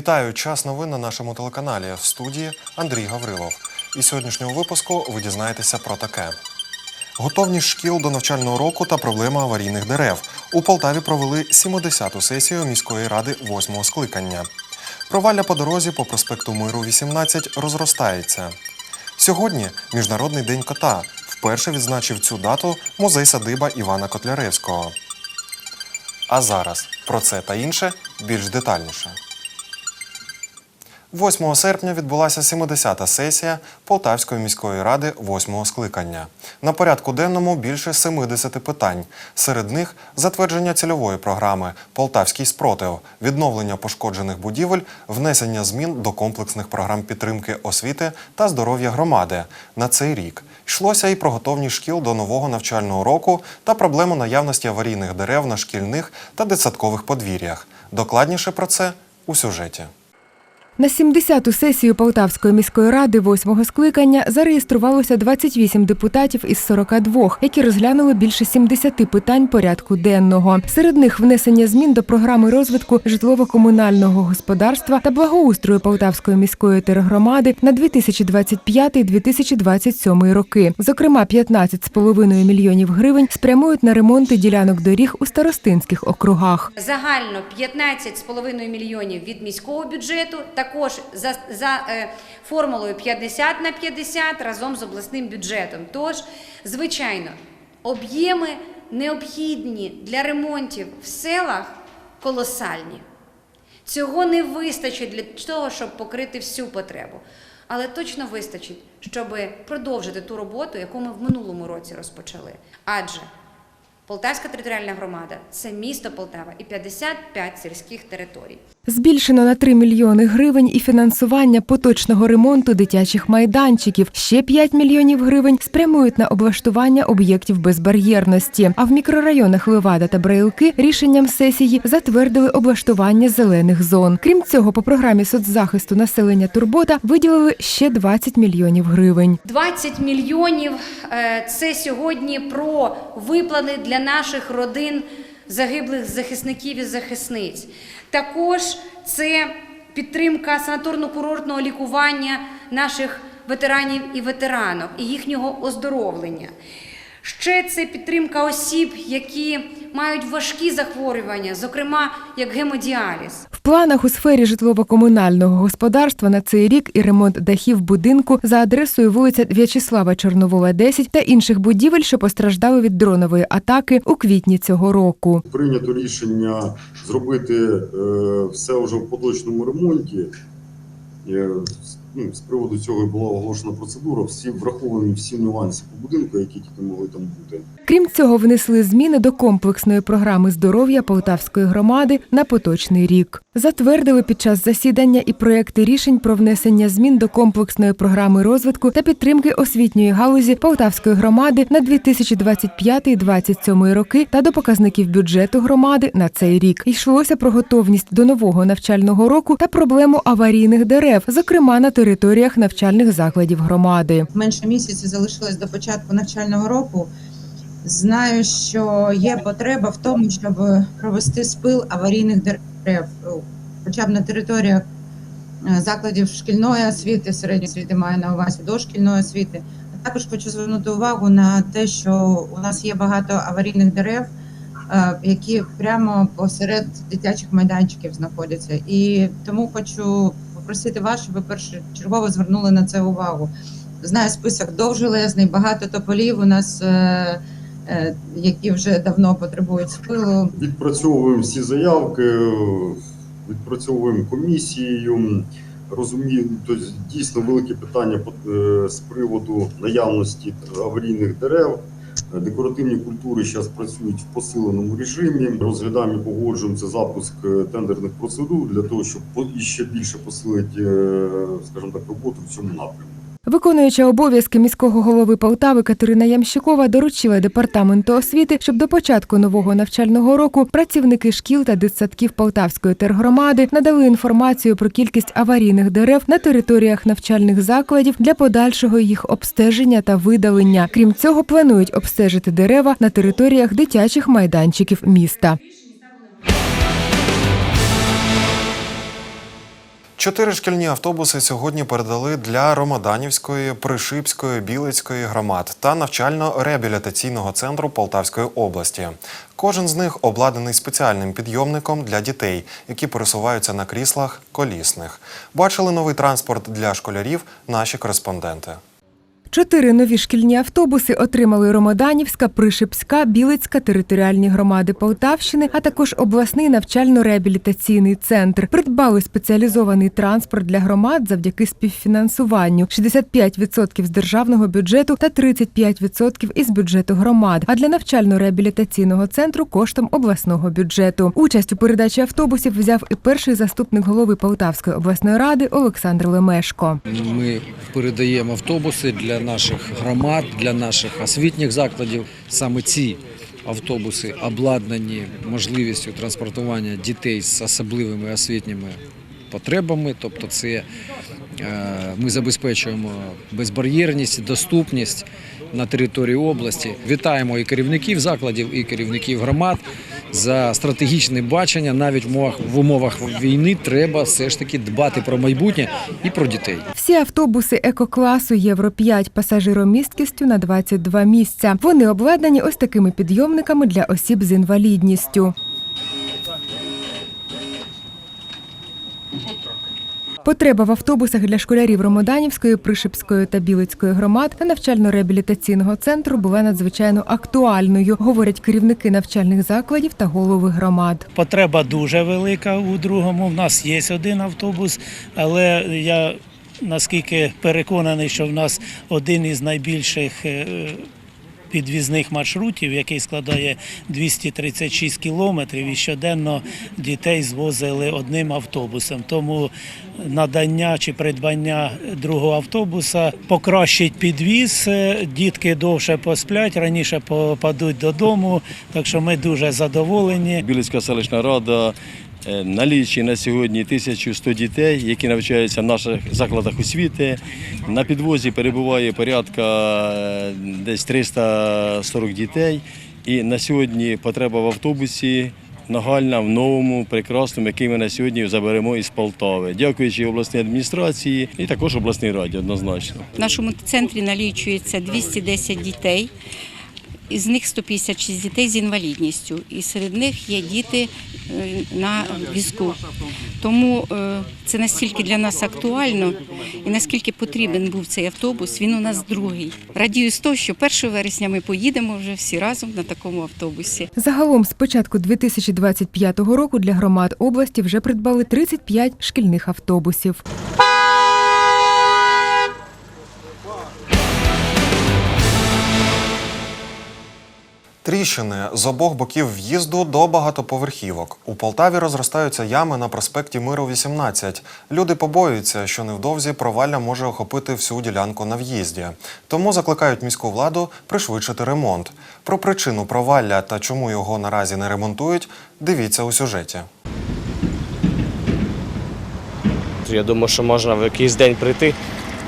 Вітаю! Час новин на нашому телеканалі. В студії Андрій Гаврилов. І сьогоднішнього випуску ви дізнаєтеся про таке. Готовність шкіл до навчального року та проблема аварійних дерев. У Полтаві провели 70-ту сесію міської ради 8-го скликання. Провалля по дорозі по проспекту Миру 18 розростається. Сьогодні Міжнародний день кота. Вперше відзначив цю дату музей садиба Івана Котляревського. А зараз про це та інше більш детальніше. 8 серпня відбулася 70-та сесія Полтавської міської ради 8-го скликання. На порядку денному більше 70 питань. Серед них затвердження цільової програми Полтавський спротив, відновлення пошкоджених будівель, внесення змін до комплексних програм підтримки освіти та здоров'я громади на цей рік. Йшлося і про готовність шкіл до нового навчального року та проблему наявності аварійних дерев на шкільних та дитсадкових подвір'ях. Докладніше про це у сюжеті. На 70-ту сесію Полтавської міської ради восьмого скликання зареєструвалося 28 депутатів із 42, які розглянули більше 70 питань порядку денного. Серед них внесення змін до програми розвитку житлово-комунального господарства та благоустрою Полтавської міської тергромади на 2025-2027 роки. Зокрема, 15,5 мільйонів гривень спрямують на ремонти ділянок доріг у старостинських округах. Загально 15,5 мільйонів від міського бюджету, також за, за е, формулою 50 на 50 разом з обласним бюджетом. Тож, звичайно, об'єми необхідні для ремонтів в селах колосальні. Цього не вистачить для того, щоб покрити всю потребу. Але точно вистачить, щоб продовжити ту роботу, яку ми в минулому році розпочали. Адже Полтавська територіальна громада це місто Полтава і 55 сільських територій. Збільшено на 3 мільйони гривень і фінансування поточного ремонту дитячих майданчиків. Ще 5 мільйонів гривень спрямують на облаштування об'єктів безбар'єрності. А в мікрорайонах Левада та Браїлки рішенням сесії затвердили облаштування зелених зон. Крім цього, по програмі соцзахисту населення Турбота виділили ще 20 мільйонів гривень. 20 мільйонів е, це сьогодні про виплати для наших родин загиблих захисників і захисниць. Також це підтримка санаторно-курортного лікування наших ветеранів і ветеранок і їхнього оздоровлення. Ще це підтримка осіб, які мають важкі захворювання, зокрема як гемодіаліз. В планах у сфері житлово-комунального господарства на цей рік і ремонт дахів будинку за адресою вулиця В'ячеслава Чорновола, 10 та інших будівель, що постраждали від дронової атаки у квітні цього року. Прийнято рішення зробити е, все вже в поточному ремонті. Ну, з приводу цього була оголошена процедура. Всі враховані всі нюанси по будинку, які тільки могли там бути. Крім цього, внесли зміни до комплексної програми здоров'я Полтавської громади на поточний рік. Затвердили під час засідання і проекти рішень про внесення змін до комплексної програми розвитку та підтримки освітньої галузі Полтавської громади на 2025-2027 роки та до показників бюджету громади на цей рік. Йшлося про готовність до нового навчального року та проблему аварійних дерев, зокрема на територіях навчальних закладів громади. менше місяців залишилось до початку навчального року. Знаю, що є потреба в тому, щоб провести спил аварійних дерев, ну, хоча б на територіях е, закладів шкільної освіти, середньої освіти маю на увазі дошкільної освіти. А також хочу звернути увагу на те, що у нас є багато аварійних дерев, е, які прямо посеред дитячих майданчиків знаходяться. І тому хочу попросити вас, щоб ви першочергово звернули на це увагу. Знаю, список довжелезний, багато тополів у нас, е, е, які вже давно потребують спилу. Відпрацьовуємо всі заявки, е, відпрацьовуємо комісією. Розумію, тобто дійсно велике питання е, з приводу наявності аварійних дерев. Е, Декоративні культури зараз працюють в посиленому режимі. Розглядаємо і погоджуємо запуск е, тендерних процедур для того, щоб іще більше посилити, е, скажімо так, роботу в цьому напрямку. Виконуюча обов'язки міського голови Полтави Катерина Ямщикова доручила департаменту освіти, щоб до початку нового навчального року працівники шкіл та дитсадків Полтавської тергромади надали інформацію про кількість аварійних дерев на територіях навчальних закладів для подальшого їх обстеження та видалення. Крім цього, планують обстежити дерева на територіях дитячих майданчиків міста. Чотири шкільні автобуси сьогодні передали для Ромаданівської, Пришипської, Білицької громад та навчально-реабілітаційного центру Полтавської області. Кожен з них обладнаний спеціальним підйомником для дітей, які пересуваються на кріслах колісних. Бачили новий транспорт для школярів наші кореспонденти. Чотири нові шкільні автобуси отримали Ромоданівська, Пришипська, Білицька територіальні громади Полтавщини, а також обласний навчально-реабілітаційний центр. Придбали спеціалізований транспорт для громад завдяки співфінансуванню 65% з державного бюджету та 35% із бюджету громад. А для навчально-реабілітаційного центру коштом обласного бюджету. Участь у передачі автобусів взяв і перший заступник голови Полтавської обласної ради Олександр Лемешко. Ми передаємо автобуси для наших громад, для наших освітніх закладів. Саме ці автобуси обладнані можливістю транспортування дітей з особливими освітніми потребами. Тобто, це е, ми забезпечуємо безбар'єрність, доступність на території області. Вітаємо і керівників закладів, і керівників громад за стратегічне бачення. Навіть в умовах, в умовах війни треба все ж таки дбати про майбутнє і про дітей. Всі автобуси екокласу Євро 5 пасажиромісткістю на 22 місця. Вони обладнані ось такими підйомниками для осіб з інвалідністю. Потреба в автобусах для школярів Ромоданівської, Пришипської та Білицької громад та навчально-реабілітаційного центру була надзвичайно актуальною, говорять керівники навчальних закладів та голови громад. Потреба дуже велика у другому. В нас є один автобус, але я наскільки переконаний, що в нас один із найбільших е, підвізних маршрутів, який складає 236 кілометрів, і щоденно дітей звозили одним автобусом. Тому надання чи придбання другого автобуса покращить підвіз. е, Дітки довше посплять, раніше попадуть додому. Так що ми дуже задоволені. Білицька селищна рада е, налічує на сьогодні 1100 дітей, які навчаються в наших закладах освіти. На підвозі перебуває порядка е, десь 340 дітей. І на сьогодні потреба в автобусі нагальна в новому, прекрасному, який ми на сьогодні заберемо із Полтави. Дякуючи обласній адміністрації і також обласній раді однозначно. В нашому центрі налічується 210 дітей. Із них 156 дітей з інвалідністю, і серед них є діти е, на візку. Тому е, це настільки для нас актуально і наскільки потрібен був цей автобус. Він у нас другий. Радію з того, що 1 вересня ми поїдемо вже всі разом на такому автобусі. Загалом з початку 2025 року для громад області вже придбали 35 шкільних автобусів. Тріщини з обох боків в'їзду до багатоповерхівок. У Полтаві розростаються ями на проспекті Миру 18. Люди побоюються, що невдовзі провалля може охопити всю ділянку на в'їзді. Тому закликають міську владу пришвидшити ремонт. Про причину провалля та чому його наразі не ремонтують, дивіться у сюжеті. Я думаю, що можна в якийсь день прийти,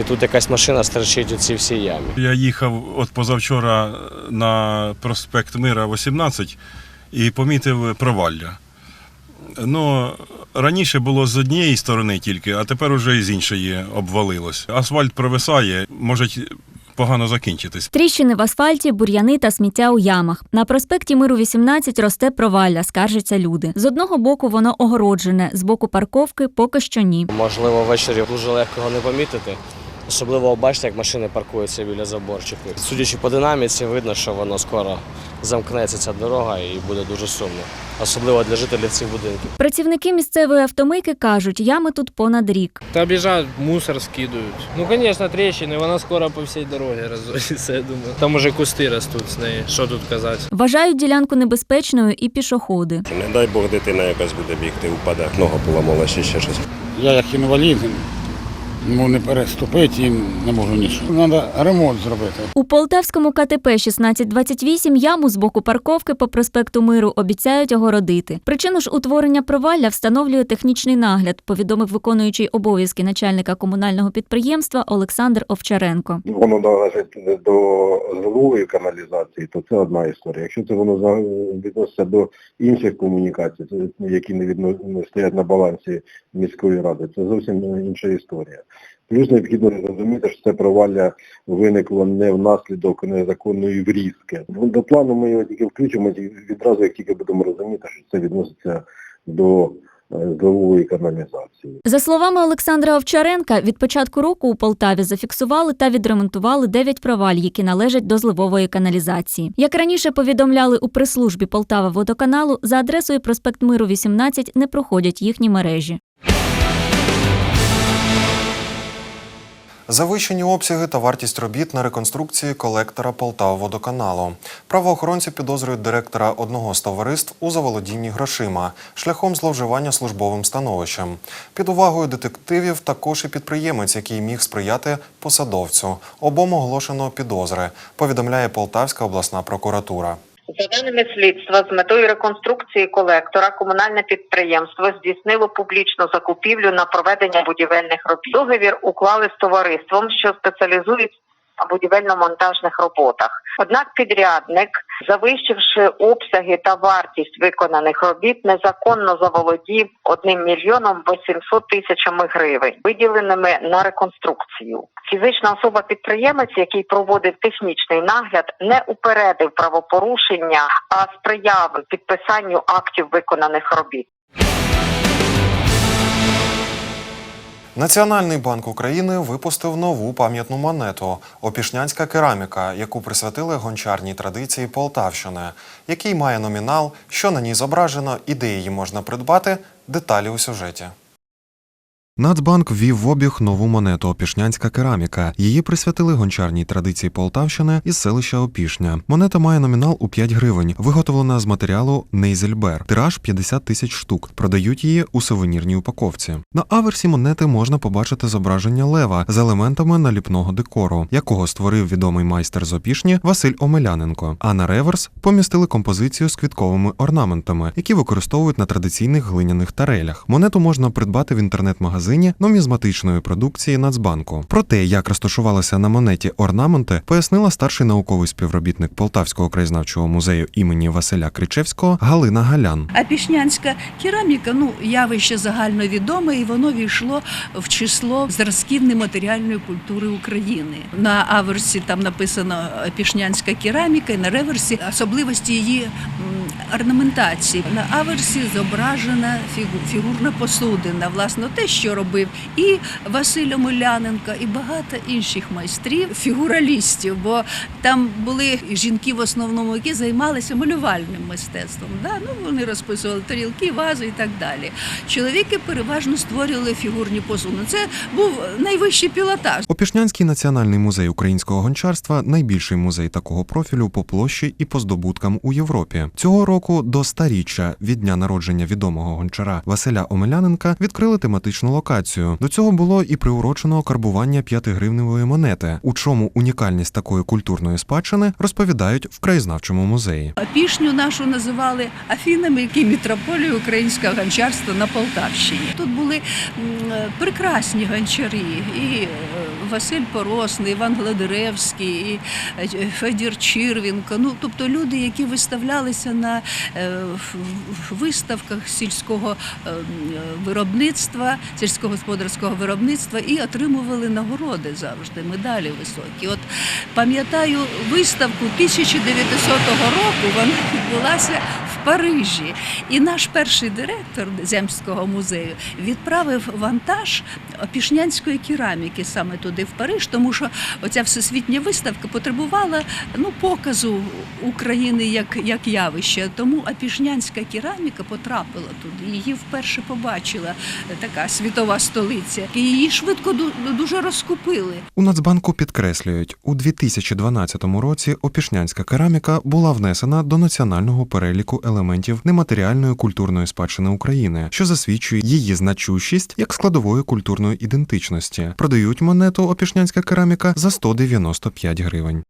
і тут якась машина стерчить у цій всій ямі. Я їхав от позавчора на проспект Мира 18 і помітив провалля. Ну, раніше було з однієї сторони тільки, а тепер уже з іншої обвалилось. Асфальт провисає, може погано закінчитись. Тріщини в асфальті, бур'яни та сміття у ямах. На проспекті Миру 18 росте провалля, скаржаться люди. З одного боку воно огороджене, з боку парковки поки що ні. Можливо, ввечері дуже легко його не помітити. Особливо бачите, як машини паркуються біля заборчиків. Судячи по динаміці, видно, що воно скоро замкнеться ця дорога і буде дуже сумно. Особливо для жителів цих будинків. Працівники місцевої автомийки кажуть, ями тут понад рік. Та біжать, мусор скидують. Ну, звісно, тріщини, вона скоро по всій дорозі розводиться, я думаю. Там уже кусти ростуть з неї, що тут казати. Вважають ділянку небезпечною і пішоходи. Не дай Бог, дитина якась буде бігти, впаде. Нога поламала ще ще щось. Я як інвалід Ну не переступити і не можу нічого. Треба ремонт зробити. У полтавському КТП 1628 яму з боку парковки по проспекту Миру обіцяють огородити. Причину ж утворення провалля встановлює технічний нагляд, повідомив виконуючий обов'язки начальника комунального підприємства Олександр Овчаренко. воно належить до злової каналізації, то це одна історія. Якщо це воно відноситься до інших комунікацій, які не стоять на балансі міської ради, це зовсім інша історія. Плюс необхідно зрозуміти, що це провалля виникло не внаслідок незаконної врізки. Ну, До плану ми його тільки включимо відразу, як тільки будемо розуміти, що це відноситься до е, злової каналізації. За словами Олександра Овчаренка, від початку року у Полтаві зафіксували та відремонтували 9 проваль, які належать до зливової каналізації. Як раніше повідомляли у прес-службі Полтава водоканалу, за адресою проспект Миру 18 не проходять їхні мережі. Завищені обсяги та вартість робіт на реконструкції колектора Полтаводоканалу. Правоохоронці підозрюють директора одного з товариств у заволодінні грошима шляхом зловживання службовим становищем. Під увагою детективів також і підприємець, який міг сприяти посадовцю. Обом оголошено підозри. Повідомляє Полтавська обласна прокуратура. За даними слідства, з метою реконструкції колектора комунальне підприємство здійснило публічну закупівлю на проведення будівельних робіт. Договір уклали з товариством, що спеціалізується будівельно-монтажних роботах. Однак підрядник, завищивши обсяги та вартість виконаних робіт, незаконно заволодів 1 мільйоном 800 тисячами гривень, виділеними на реконструкцію. Фізична особа-підприємець, який проводив технічний нагляд, не упередив правопорушення, а сприяв підписанню актів виконаних робіт. Національний банк України випустив нову пам'ятну монету Опішнянська кераміка, яку присвятили гончарній традиції Полтавщини, який має номінал, що на ній зображено і де її можна придбати. Деталі у сюжеті. Нацбанк ввів в обіг нову монету Опішнянська кераміка. Її присвятили гончарній традиції Полтавщини із селища Опішня. Монета має номінал у 5 гривень, виготовлена з матеріалу Нейзельбер. Тираж 50 тисяч штук. Продають її у сувенірній упаковці. На аверсі монети можна побачити зображення лева з елементами наліпного декору, якого створив відомий майстер з Опішні Василь Омеляненко. А на реверс помістили композицію з квітковими орнаментами, які використовують на традиційних глиняних тарелях. Монету можна придбати в інтернет-магазині нумізматичної продукції Нацбанку. Про те, як розташувалися на монеті орнаменти, пояснила старший науковий співробітник Полтавського краєзнавчого музею імені Василя Кричевського Галина Галян. А пішнянська кераміка, ну явище загальновідоме, і воно війшло в число зразків нематеріальної культури України. На аверсі там написано пішнянська кераміка, і на реверсі особливості її орнаментації. На аверсі зображена фігу- фігурна посудина, власне, те, що робив і Василь Омеляненко, і багато інших майстрів, фігуралістів, бо там були жінки в основному, які займалися малювальним мистецтвом. Да? Ну, вони розписували тарілки, вази і так далі. Чоловіки переважно створювали фігурні посуди. Це був найвищий пілотаж. Опішнянський національний музей українського гончарства найбільший музей такого профілю по площі і по здобуткам у Європі. Цього року до старіччя від дня народження відомого гончара Василя Омеляненка відкрили тематичну локацію. До цього було і приурочено карбування 5-гривневої монети. У чому унікальність такої культурної спадщини розповідають в краєзнавчому музеї. Пішню нашу називали Афінами, які мітрополію українського гончарства на Полтавщині. Тут були прекрасні гончарі, і е, Василь Поросний, Іван Гладеревський, і е, Федір Чирвінко. Ну, тобто люди, які виставлялися на е, виставках сільського е, виробництва, сільськогосподарського виробництва і отримували нагороди завжди, медалі високі. От пам'ятаю виставку 1900 року, вона відбулася Парижі. І наш перший директор Земського музею відправив вантаж пішнянської кераміки саме туди, в Париж, тому що оця всесвітня виставка потребувала ну, показу України як, як явища. Тому апішнянська кераміка потрапила туди. Її вперше побачила така світова столиця. І її швидко ду- дуже розкупили. У Нацбанку підкреслюють, у 2012 році опішнянська кераміка була внесена до національного переліку елементів нематеріальної культурної спадщини України, що засвідчує її значущість як складової культурної ідентичності. Продають монету опішнянська кераміка за 195 гривень.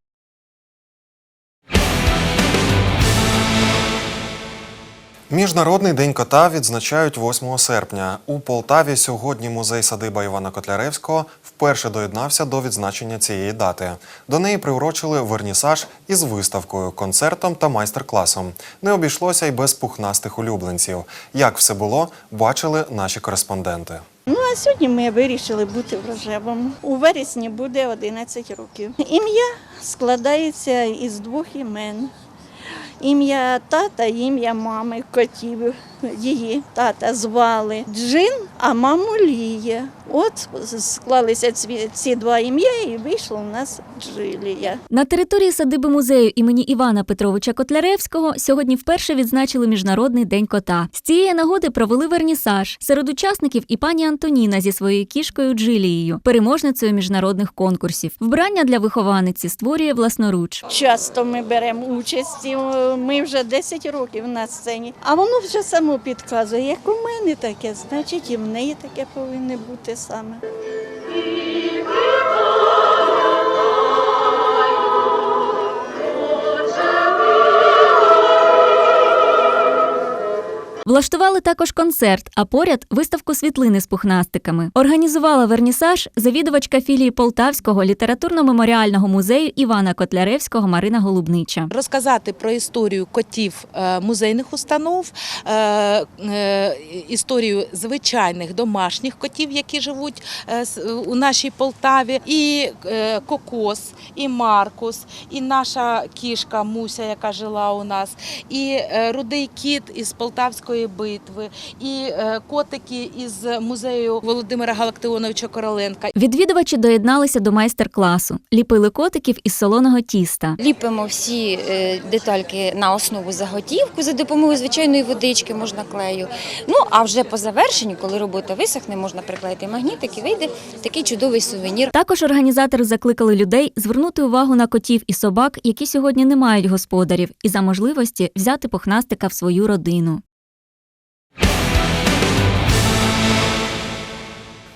Міжнародний день кота відзначають 8 серпня. У Полтаві сьогодні музей садиба Івана Котляревського вперше доєднався до відзначення цієї дати. До неї приурочили вернісаж із виставкою, концертом та майстер-класом. Не обійшлося й без пухнастих улюбленців. Як все було, бачили наші кореспонденти. Ну а сьогодні ми вирішили бути в рожевому. У вересні буде 11 років. Ім'я складається із двох імен. Ім'я тата ім'я мами котів. Її тата звали Джин, а маму Лія. От склалися ці, ці два ім'я і вийшло у нас Джилія. На території садиби музею імені Івана Петровича Котляревського сьогодні вперше відзначили Міжнародний день кота. З цієї нагоди провели вернісаж. Серед учасників і пані Антоніна зі своєю кішкою Джилією, переможницею міжнародних конкурсів. Вбрання для вихованиці створює власноруч. Часто ми беремо участь, е, ми вже 10 років на сцені, а воно вже само підказує, як у мене таке, значить і в неї таке повинно бути саме. Влаштували також концерт, а поряд виставку світлини з пухнастиками. Організувала вернісаж завідувачка філії Полтавського літературно-меморіального музею Івана Котляревського Марина Голубнича. розказати про історію котів е, музейних установ, е, е, історію звичайних домашніх котів, які живуть у нашій Полтаві, і Кокос, і Маркус, і наша кішка Муся, яка жила у нас, і рудий кіт із Полтавської битви, і е, котики із музею Володимира Галактионовича Короленка. Відвідувачі доєдналися до майстер-класу, ліпили котиків із солоного тіста. Ліпимо всі е, детальки на основу заготівку за допомогою звичайної водички, можна клею. Ну а вже по завершенню, коли робота висохне, можна приклеїти магнітик і вийде такий чудовий сувенір. Також організатори закликали людей звернути увагу на котів і собак, які сьогодні не мають господарів, і за можливості взяти пухнастика в свою родину.